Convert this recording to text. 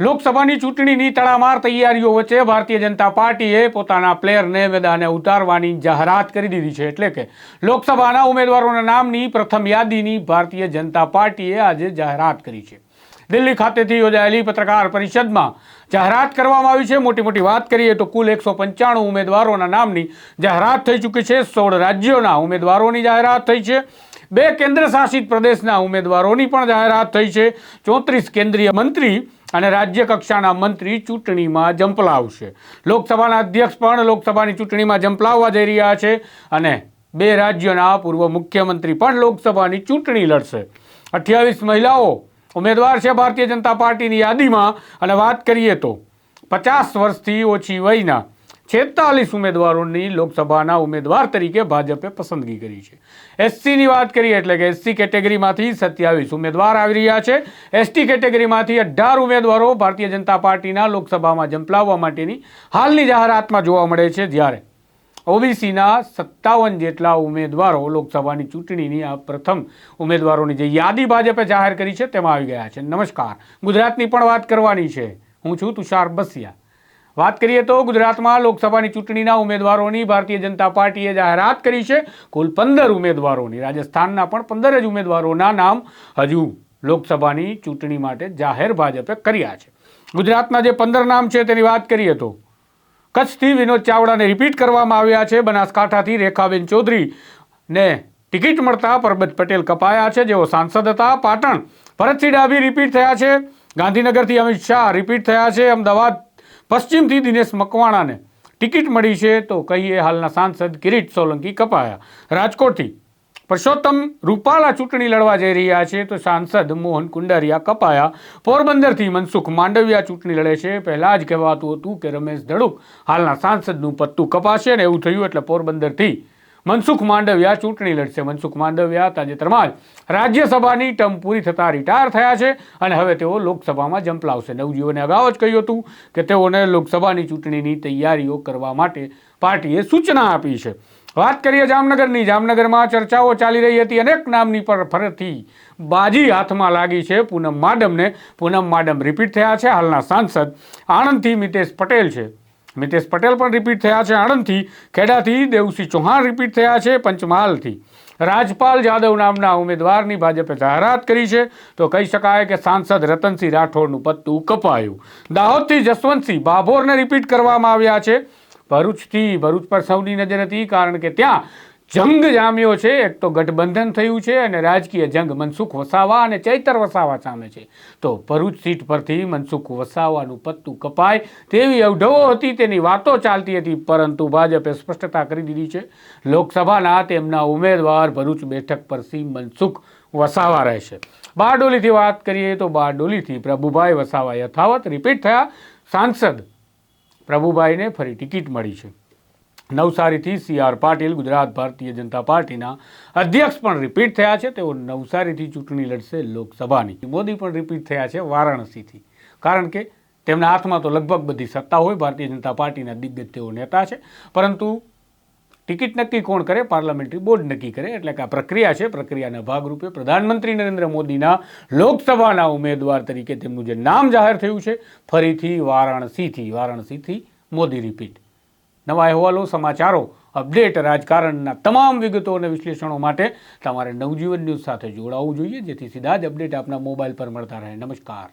લોકસભાની ચૂંટણીની તડામાર તૈયારીઓ વચ્ચે ભારતીય જનતા પાર્ટીએ પોતાના પ્લેયરને મેદાને ઉતારવાની જાહેરાત કરી દીધી છે. એટલે કે લોકસભાના ઉમેદવારોના નામની પ્રથમ યાદીની ભારતીય જનતા પાર્ટીએ આજે જાહેરાત કરી છે. દિલ્હી ખાતેથી યોજાયેલી પત્રકાર પરિષદમાં જાહેરાત કરવામાં આવી છે. મોટી મોટી વાત કરીએ તો કુલ એકસો પંચાણું ઉમેદવારોના નામની જાહેરાત થઈ ચૂકી છે. સોળ રાજ્યોના ઉમેદવારોની જાહેરાત થઈ છે. બે કેન્દ્ર શાસિત પ્રદેશના ઉમેદવારોની પણ જાહેરાત થઈ છે. ચોત્રીસ કેન્દ્રીય મંત્રી અને રાજ્ય કક્ષાના મંત્રી ચૂંટણીમાં ઝંપલાવશે લોકસભાના અધ્યક્ષ પણ લોકસભાની ચૂંટણીમાં ઝંપલાવવા જઈ રહ્યા છે અને બે રાજ્યોના પૂર્વ મુખ્યમંત્રી પણ લોકસભાની ચૂંટણી લડશે. અઠ્યાવીસ મહિલાઓ ઉમેદવાર છે ભારતીય જનતા પાર્ટીની યાદીમાં. અને વાત કરીએ તો પચાસ વર્ષથી ઓછી વયના છેતાલીસ ઉમેદવારોની લોકસભાના ઉમેદવાર તરીકે ભાજપે પસંદગી કરી છે. એસસીની વાત કરીએ એટલે કે એસસી કેટેગરીમાંથી સત્યાવીસ ઉમેદવાર આવી રહ્યા છે. એસટી કેટેગરીમાંથી અઢાર ઉમેદવારો ભારતીય જનતા પાર્ટીના લોકસભામાં ઝંપલાવવા માટેની હાલની જાહેરાતમાં જોવા મળે છે જ્યારે ઓબીસીના સત્તાવન જેટલા ઉમેદવારો લોકસભાની ચૂંટણીની આ પ્રથમ ઉમેદવારોની જે યાદી ભાજપે જાહેર કરી છે તેમાં આવી ગયા છે. નમસ્કાર. ગુજરાતની પણ વાત કરવાની છે. હું છું તુષાર બસિયા. વાત કરીએ તો ગુજરાતમાં લોકસભાની ચૂંટણીના ઉમેદવારોની ભારતીય જનતા પાર્ટીએ જાહેરાત કરી છે. કુલ પંદર ઉમેદવારોની. રાજસ્થાનના પણ પંદર જ ઉમેદવારોના નામ હજુ લોકસભાની ચૂંટણી માટે જાહેર ભાજપે કર્યા છે. ગુજરાતના જે પંદર નામ છે તેની વાત કરીએ તો કચ્છથી વિનોદ ચાવડાને રિપીટ કરવામાં આવ્યા છે. બનાસકાંઠાથી રેખાબેન ચૌધરી ને ટિકિટ મળતા પરબત પટેલ કપાયા છે. જેઓ સાંસદ હતા. પાટણ, ભરતસિંહ ડાભી રિપીટ થયા છે. ગાંધીનગરથી અમિત શાહ રિપીટ થયા છે. અમદાવાદ પશ્ચિમથી દિનેશ મકવાણાને ટિકિટ મળી છે તો કહીએ હાલના સાંસદ કિરીટ સોલંકી કપાયા. રાજકોટથી પરસોત્તમ રૂપાલા ચૂંટણી લડવા જઈ રહ્યા છે તો સાંસદ મોહન કુંડારિયા કપાયા. પોરબંદરથી મનસુખ માંડવિયા ચૂંટણી લડે છે. પહેલાં જ કહેવાતું હતું કે રમેશ ધડુક હાલના સાંસદનું પત્તું કપાશે ને એવું થયું એટલે પોરબંદરથી મનસુખ માંડવિયા ચૂંટણી લડશે. મનસુખ માંડવિયા તાજેતરમાં જ રાજ્યસભાની ટર્મ પૂરી થતાં રિટાયર થયા છે અને હવે તેઓ લોકસભામાં જંપલાવશે. નવજીવને અગાઉ જ કહ્યું હતું કે તેઓને લોકસભાની ચૂંટણીની તૈયારીઓ કરવા માટે પાર્ટીએ સૂચના આપી છે. વાત કરીએ જામનગરની. જામનગરમાં ચર્ચાઓ ચાલી રહી હતી. અનેક નામની પર ફરીથી બાજી હાથમાં લાગી છે. પૂનમ માડમને પૂનમ માડમ રિપીટ થયા છે. હાલના સાંસદ આણંદથી મિતેશ પટેલ છે. મિતેશ પટેલ પણ રિપીટ થયા છે આણંદથી, ખેડાથી, દેવસિંહ ચૌહાણ રિપીટ થયા છે પંચમહાલથી. રાજપાલ જાદવ નામના ઉમેદવારની ભાજપે જાહેરાત કરી છે. તો કહી શકાય કે સાંસદ રતનસિંહ રાઠોડનું પત્તું કપાયું. દાહોદથી જસવંતસિંહ બાભોરને રિપીટ કરવામાં આવ્યા છે. ભરૂચથી ભરૂચ પર સૌની નજર હતી, કારણ કે ત્યાં જંગ જામ્યો છે, એક તો ગઠબંધન થયું છે અને રાજકીય જંગ મનસુખ વસાવા અને ચૈતર વસાવા સામે છે. તો ભરૂચ સીટ પરથી મનસુખ વસાવાનું પત્તું કપાય તેવી અવઢવો હતી, તેની વાતો ચાલતી હતી, પરંતુ ભાજપે સ્પષ્ટતા કરી દીધી છે. લોકસભાના તેમના ઉમેદવાર ભરૂચ બેઠક પરથી મનસુખ વસાવા રહેશે. બારડોલીથી વાત કરીએ તો બારડોલીથી પ્રભુભાઈ વસાવા યથાવત રિપીટ થયા. સાંસદ પ્રભુભાઈને ફરી ટિકિટ મળી છે. નવસારીથી સી આર પાટીલ, ગુજરાત ભારતીય જનતા પાર્ટીના અધ્યક્ષ પણ રિપીટ થયા છે. તેઓ નવસારીથી ચૂંટણી લડશે લોકસભાની. મોદી પણ રિપીટ થયા છે વારાણસીથી. કારણ કે તેમના હાથમાં તો લગભગ બધી સત્તા હોય, ભારતીય જનતા પાર્ટીના દિગ્ગજ તેઓ નેતા છે. પરંતુ ટિકિટ નક્કી કોણ કરે? પાર્લામેન્ટરી બોર્ડ નક્કી કરે. એટલે કે આ પ્રક્રિયા છે. પ્રક્રિયાના ભાગરૂપે પ્રધાનમંત્રી નરેન્દ્ર મોદીના લોકસભાના ઉમેદવાર તરીકે તેમનું જે નામ જાહેર થયું છે, ફરીથી વારાણસીથી વારાણસીથી મોદી રિપીટ. નવા અહેવાલો, સમાચારો, અપડેટ, રાજકારણના તમામ વિગતો અને વિશ્લેષણો માટે તમારે નવજીવન ન્યૂઝ સાથે જોડાવવું જોઈએ. જેથી સીધા જ અપડેટ આપના મોબાઈલ પર મળતા રહે. નમસ્કાર.